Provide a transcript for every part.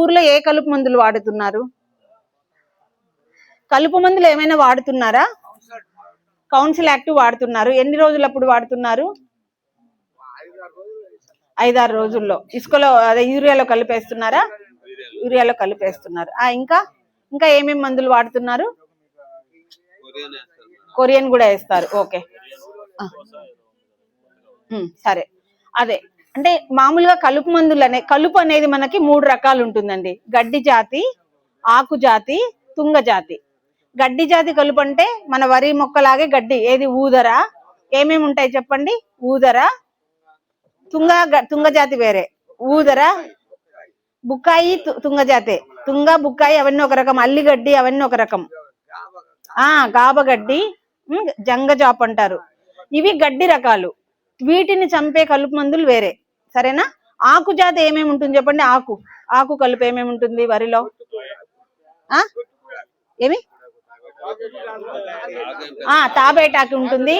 ఊర్లో ఏ కలుపు మందులు వాడుతున్నారు? కలుపు మందులు ఏమైనా వాడుతున్నారా? కౌన్సిల్ యాక్టివ్ వాడుతున్నారు. ఎన్ని రోజులు అప్పుడు వాడుతున్నారు? ఐదారు రోజుల్లో. ఇసుకలో అదే యూరియాలో కలిపేస్తున్నారా? యూరియాలో కలిపేస్తున్నారు. ఆ ఇంకా? ఇంకా ఏమేమి మందులు వాడుతున్నారు? కొరియన్ కూడా వేస్తారు. ఓకే. సరే. అదే. అంటే మామూలుగా కలుపు మందులు అనే కలుపు అనేది మనకి మూడు రకాలు ఉంటుందండి గడ్డి జాతి ఆకు జాతి తుంగ జాతి. గడ్డి జాతి కలుపు అంటే మన వరి మొక్కలాగే గడ్డి ఏది ఊదర ఏమేమి ఉంటాయి చెప్పండి? ఊదర తుంగ తుంగ జాతి వేరే. ఊదర బుక్కాయి తు- తుంగ జాతే. తుంగ బుక్కాయి అవన్నీ ఒక రకం అల్లిగడ్డి అవన్నీ ఒక రకం. ఆ గాబగడ్డి జంగజాప్ అంటారు. ఇవి గడ్డి రకాలు. వీటిని చంపే కలుపు మందులు వేరే. సరేనా? ఆకు జాతి ఏమేమి ఉంటుంది చెప్పండి? ఆకు. ఆకు కలుపు ఏమేమి ఉంటుంది వరిలో? ఏమి? ఆ తాబేటాకు ఉంటుంది.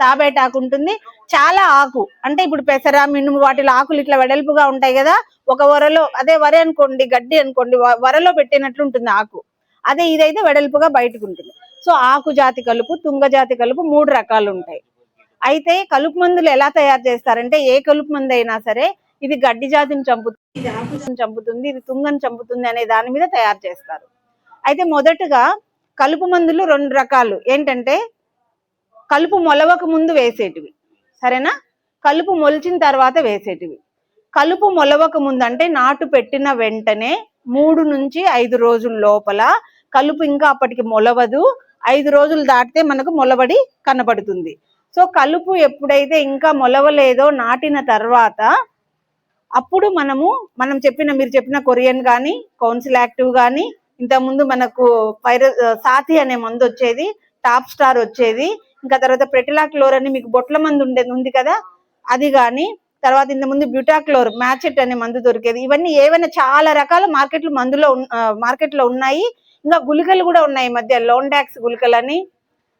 తాబేటాకు ఉంటుంది. చాలా ఆకు. అంటే ఇప్పుడు పెసర మినుము వాటిలో ఆకులు ఇట్లా వెడల్పుగా ఉంటాయి కదా. ఒక వరలో అదే వరి అనుకోండి గడ్డి అనుకోండి వరలో పెట్టినట్లు ఉంటుంది ఆకు. అదే ఇదైతే వెడల్పుగా బయటకు ఉంటుంది. సో ఆకు జాతి కలుపు తుంగ జాతి కలుపు మూడు రకాలు ఉంటాయి. అయితే కలుపు మందులు ఎలా తయారు చేస్తారంటే ఏ కలుపు మందు అయినా సరే ఇది గడ్డి జాతిని చంపుతుంది ఇది ఆకులను చంపుతుంది ఇది తుంగని చంపుతుంది అనే దాని మీద తయారు చేస్తారు. అయితే మొదటగా కలుపు మందులు రెండు రకాలు. ఏంటంటే కలుపు మొలవక ముందు వేసేటివి. సరేనా? కలుపు మొలిచిన తర్వాత వేసేటివి. కలుపు మొలవక ముందు అంటే నాటు పెట్టిన వెంటనే మూడు నుంచి ఐదు రోజుల లోపల కలుపు ఇంకా అప్పటికి మొలవదు. ఐదు రోజులు దాటితే మనకు మొలబడి కనబడుతుంది. సో కలుపు ఎప్పుడైతే ఇంకా మొలవలేదో నాటిన తర్వాత అప్పుడు మనము మనం చెప్పిన మీరు చెప్పిన కొరియన్ కానీ కౌన్సిల్ యాక్టివ్ కానీ ఇంతకుముందు మనకు పైర సాతి అనే మందు వచ్చేది టాప్ స్టార్ వచ్చేది ఇంకా తర్వాత ప్రెటిలాక్లోర్ అని మీకు బొట్ల మందు ఉండేది ఉంది కదా అది కానీ తర్వాత ఇంత ముందు బ్యూటాక్లోర్ మ్యాచెట్ అనే మందు దొరికేది ఇవన్నీ ఏవైనా చాలా రకాల మార్కెట్లు మందులో మార్కెట్లో ఉన్నాయి ఇంకా గుళికలు కూడా ఉన్నాయి ఈ మధ్య లోండాక్స్ గుళికలు అని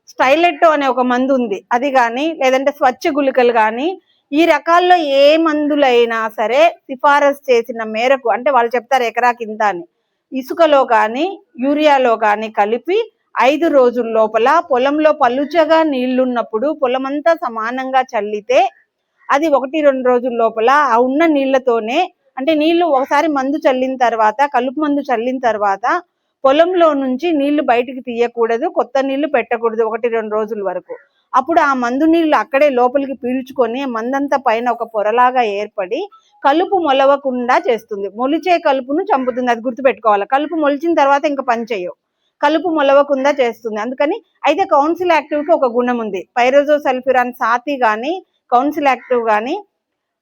స్టైలెట్టో అనే ఒక మందు ఉంది. అది కానీ లేదంటే స్వచ్ఛ గుళికలు కానీ ఈ రకాల్లో ఏ మందులైనా సరే సిఫారసు చేసిన మేరకు అంటే వాళ్ళు చెప్తారు ఎకరాకి ఇంత అని ఇసుకలో కానీ యూరియాలో కానీ కలిపి ఐదు రోజుల లోపల పొలంలో పలుచగా నీళ్ళున్నప్పుడు పొలమంతా సమానంగా చల్లితే అది ఒకటి రెండు రోజుల లోపల ఆ ఉన్న నీళ్ళతోనే అంటే నీళ్ళు ఒకసారి మందు చల్లిన తర్వాత కలుపు మందు చల్లిన తర్వాత పొలంలో నుంచి నీళ్ళు బయటికి తీయకూడదు కొత్త నీళ్ళు పెట్టకూడదు ఒకటి రెండు రోజుల వరకు. అప్పుడు ఆ మందు నీళ్ళు అక్కడే లోపలికి పీల్చుకొని మందంతా పైన ఒక పొరలాగా ఏర్పడి కలుపు మొలవకుండా చేస్తుంది. మొలిచే కలుపును చంపుతుంది అది గుర్తుపెట్టుకోవాలి. కలుపు మొలిచిన తర్వాత ఇంకా పని చేయవు. కలుపు మొలవకుండా చేస్తుంది. అందుకని అయితే కౌన్సిల్ యాక్టివ్కి ఒక గుణం ఉంది. పైరోజో సల్ఫ్యూరాన్ సాతి కానీ కౌన్సిల్ యాక్టివ్ కానీ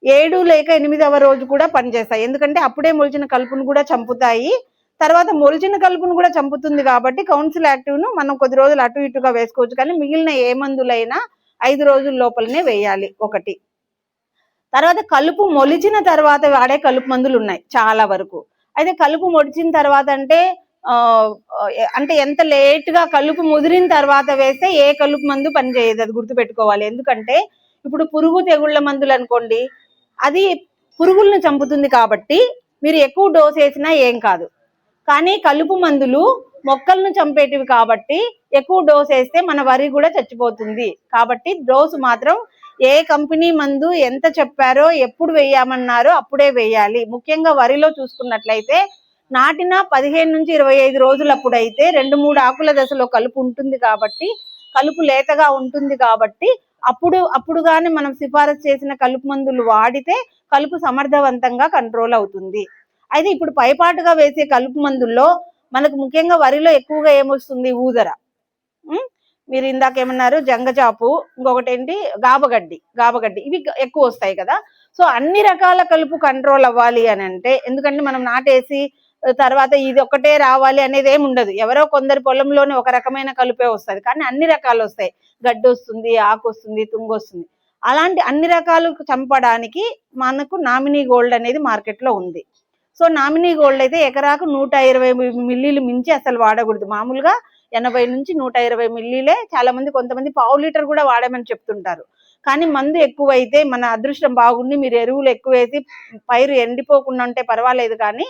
ఏడు లేక ఎనిమిదవ రోజు కూడా పనిచేస్తాయి. ఎందుకంటే అప్పుడే మొలిచిన కలుపును కూడా చంపుతాయి. తర్వాత మొలిచిన కలుపును కూడా చంపుతుంది కాబట్టి కౌన్సిల్ యాక్టివ్ను మనం కొద్ది రోజులు అటు ఇటుగా వేసుకోవచ్చు. కానీ మిగిలిన ఏ మందులైనా ఐదు రోజుల లోపలనే వేయాలి ఒకటి. తర్వాత కలుపు మొలిచిన తర్వాత వాడే కలుపు మందులు ఉన్నాయి చాలా వరకు. అయితే కలుపు మొలిచిన తర్వాత అంటే ఆ, అంటే ఎంత లేట్గా కలుపు ముదిరిన తర్వాత వేస్తే ఏ కలుపు మందు పనిచేయదు అది గుర్తుపెట్టుకోవాలి. ఎందుకంటే ఇప్పుడు పురుగు తెగుళ్ళ మందులు అనుకోండి అది పురుగులను చంపుతుంది కాబట్టి మీరు ఎక్కువ డోస్ వేసినా ఏం కాదు. కానీ కలుపు మందులు మొక్కలను చంపేటివి కాబట్టి ఎక్కువ డోస్ వేస్తే మన వరి కూడా చచ్చిపోతుంది. కాబట్టి డోసు మాత్రం ఏ కంపెనీ మందు ఎంత చెప్పారో ఎప్పుడు వేయమన్నారో అప్పుడే వేయాలి. ముఖ్యంగా వరిలో చూసుకున్నట్లయితే నాటిన పదిహేను నుంచి ఇరవై ఐదు రోజులప్పుడు అయితే రెండు మూడు ఆకుల దశలో కలుపు ఉంటుంది కాబట్టి కలుపు లేతగా ఉంటుంది కాబట్టి అప్పుడు అప్పుడు కానీ మనం సిఫారసు చేసిన కలుపు మందులు వాడితే కలుపు సమర్థవంతంగా కంట్రోల్ అవుతుంది. అయితే ఇప్పుడు పైపాటుగా వేసే కలుపు మందుల్లో మనకు ముఖ్యంగా వరిలో ఎక్కువగా ఏమొస్తుంది? ఊదర. మీరు ఇందాక ఏమన్నారు? జంగచాపు ఇంకొకటి ఏంటి? గాబగడ్డి. గాబగడ్డి. ఇవి ఎక్కువ వస్తాయి కదా. సో అన్ని రకాల కలుపు కంట్రోల్ అవ్వాలి అని అంటే ఎందుకంటే మనం నాటేసి తర్వాత ఇది ఒకటే రావాలి అనేది ఏమి ఉండదు. ఎవరో కొందరి పొలంలోనే ఒక రకమైన కలుపే వస్తుంది. కానీ అన్ని రకాలు వస్తాయి. గడ్డి వస్తుంది ఆకు వస్తుంది తుంగు వస్తుంది. అలాంటి అన్ని రకాలు చంపడానికి మనకు నామినీ గోల్డ్ అనేది మార్కెట్లో ఉంది. సో నామినీ గోల్డ్ అయితే ఎకరాకు నూట ఇరవై మిల్లీలు మించి అసలు వాడకూడదు. మామూలుగా ఎనభై నుంచి నూట ఇరవై మిల్లీలే చాలా మంది కొంతమంది పావు లీటర్ కూడా వాడమని చెప్తుంటారు. కానీ మందు ఎక్కువైతే మన అదృష్టం బాగుండి మీరు ఎరువులు ఎక్కువ వేసి పైరు ఎండిపోకుండా ఉంటే పర్వాలేదు కానీ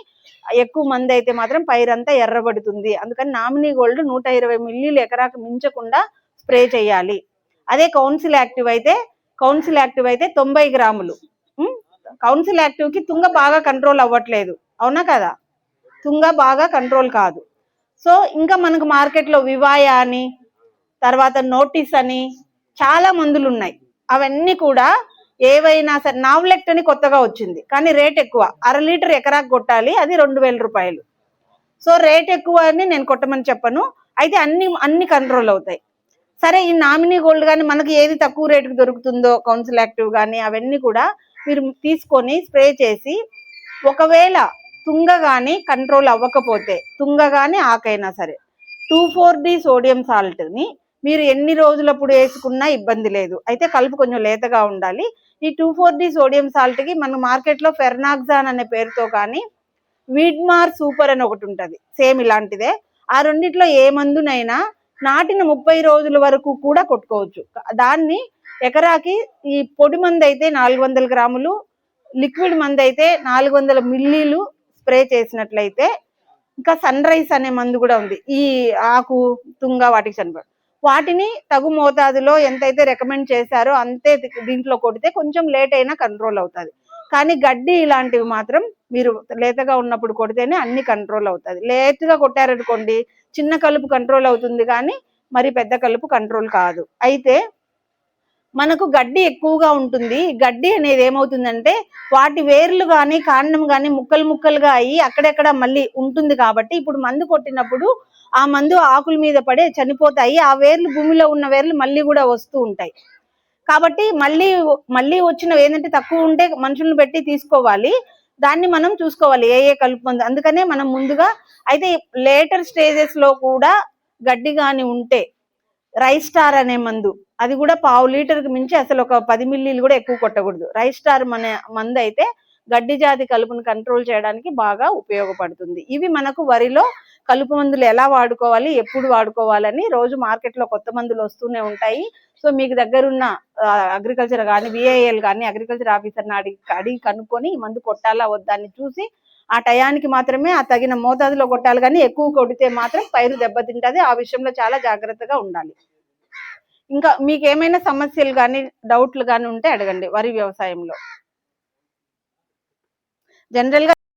ఎక్కువ మంది అయితే మాత్రం పైరు అంతా ఎర్రబడుతుంది. అందుకని నామినీ గోల్డ్ నూట ఇరవై మిల్లీలు ఎకరాకు మించకుండా స్ప్రే చేయాలి. అదే కౌన్సిల్ యాక్టివ్ అయితే కౌన్సిల్ యాక్టివ్ అయితే తొంభై గ్రాములు. కౌన్సిల్ యాక్టివ్కి తుంగ బాగా కంట్రోల్ అవ్వట్లేదు. అవునా కదా? తుంగ బాగా కంట్రోల్ కాదు. సో ఇంకా మనకు మార్కెట్లో వివాయ అని తర్వాత నోటీస్ అని చాలా మందులు ఉన్నాయి. అవన్నీ కూడా ఏవైనా సరే నావ్లెక్ట్ అని కొత్తగా వచ్చింది. కానీ రేట్ ఎక్కువ. అర లీటర్ ఎకరాకు కొట్టాలి అది రెండు వేల రూపాయలు. సో రేట్ ఎక్కువ అని నేను కొట్టమని చెప్పను. అయితే అన్ని అన్ని కంట్రోల్ అవుతాయి. సరే ఈ నామినీ గోల్డ్ కానీ మనకి ఏది తక్కువ రేటుకు దొరుకుతుందో కౌన్సిల్ యాక్టివ్ కానీ అవన్నీ కూడా మీరు తీసుకొని స్ప్రే చేసి ఒకవేళ తుంగ కానీ కంట్రోల్ అవ్వకపోతే తుంగ కానీ ఆకైనా సరే టూ ఫోర్ డి సోడియం సాల్ట్ని మీరు ఎన్ని రోజులప్పుడు వేసుకున్నా ఇబ్బంది లేదు. అయితే కలుపు కొంచెం లేతగా ఉండాలి. ఈ టూ ఫోర్ డి సోడియం సాల్ట్కి మన మార్కెట్లో ఫెర్నాక్సాన్ అనే పేరుతో కానీ వీడ్మార్ సూపర్ అని ఒకటి ఉంటుంది. సేమ్ ఇలాంటిదే. ఆ రెండిట్లో ఏ మందునైనా నాటిన ముప్పై రోజుల వరకు కూడా కొట్టుకోవచ్చు. దాన్ని ఎకరాకి ఈ పొడి మందు అయితే నాలుగు వందల గ్రాములు లిక్విడ్ మందు అయితే నాలుగు వందల మిల్లీలు స్ప్రే చేసినట్లయితే ఇంకా సన్ రైస్ అనే మందు కూడా ఉంది. ఈ ఆకు తుంగ వాటికి చనిపోయి వాటిని తగు మోతాదులో ఎంతైతే రికమెండ్ చేశారో అంతే దీంట్లో కొడితే కొంచెం లేట్ అయినా కంట్రోల్ అవుతుంది. కానీ గడ్డి ఇలాంటివి మాత్రం మీరు లేతగా ఉన్నప్పుడు కొడితేనే అన్ని కంట్రోల్ అవుతుంది. లేట్గా కొట్టారనుకోండి చిన్న కలుపు కంట్రోల్ అవుతుంది కానీ మరి పెద్ద కలుపు కంట్రోల్ కాదు. అయితే మనకు గడ్డి ఎక్కువగా ఉంటుంది. గడ్డి అనేది ఏమవుతుందంటే వాటి వేర్లు కానీ కాండం కానీ ముక్కలు ముక్కలుగా అయ్యి అక్కడెక్కడ మళ్ళీ ఉంటుంది కాబట్టి ఇప్పుడు మందు కొట్టినప్పుడు ఆ మందు ఆకుల మీద పడే చనిపోతాయి. ఆ వేర్లు భూమిలో ఉన్న వేర్లు మళ్ళీ కూడా వస్తూ ఉంటాయి. కాబట్టి మళ్ళీ మళ్ళీ వచ్చినవి ఏంటంటే తక్కువ ఉంటే మనుషులను పెట్టి తీసుకోవాలి. దాన్ని మనం చూసుకోవాలి ఏ ఏ కలుపు మందు. అందుకనే మనం ముందుగా అయితే లేటర్ స్టేజెస్లో కూడా గడ్డి కానీ ఉంటే రైస్ స్టార్ అనే మందు అది కూడా పావు లీటర్కి మించి అసలు ఒక పది మిల్లీలు కూడా ఎక్కువ కొట్టకూడదు. రైస్ స్టార్ అనే మందు అయితే గడ్డి జాతి కలుపును కంట్రోల్ చేయడానికి బాగా ఉపయోగపడుతుంది. ఇవి మనకు వరిలో కలుపు మందులు ఎలా వాడుకోవాలి ఎప్పుడు వాడుకోవాలని రోజు మార్కెట్లో కొత్త మందులు వస్తూనే ఉంటాయి. సో మీకు దగ్గరున్న అగ్రికల్చర్ కానీ విఐఎల్ కానీ అగ్రికల్చర్ ఆఫీసర్ని అడిగి అడిగి కనుక్కొని ఈ మందు కొట్టాలా వద్దా అని చూసి ఆ టయానికి మాత్రమే ఆ తగిన మోతాదులో కొట్టాలి. కానీ ఎక్కువ కొడితే మాత్రం పైరు దెబ్బతింటది. ఆ విషయంలో చాలా జాగ్రత్తగా ఉండాలి. ఇంకా మీకు ఏమైనా సమస్యలు కానీ డౌట్లు కానీ ఉంటే అడగండి వరి వ్యవసాయంలో. జనరల్గా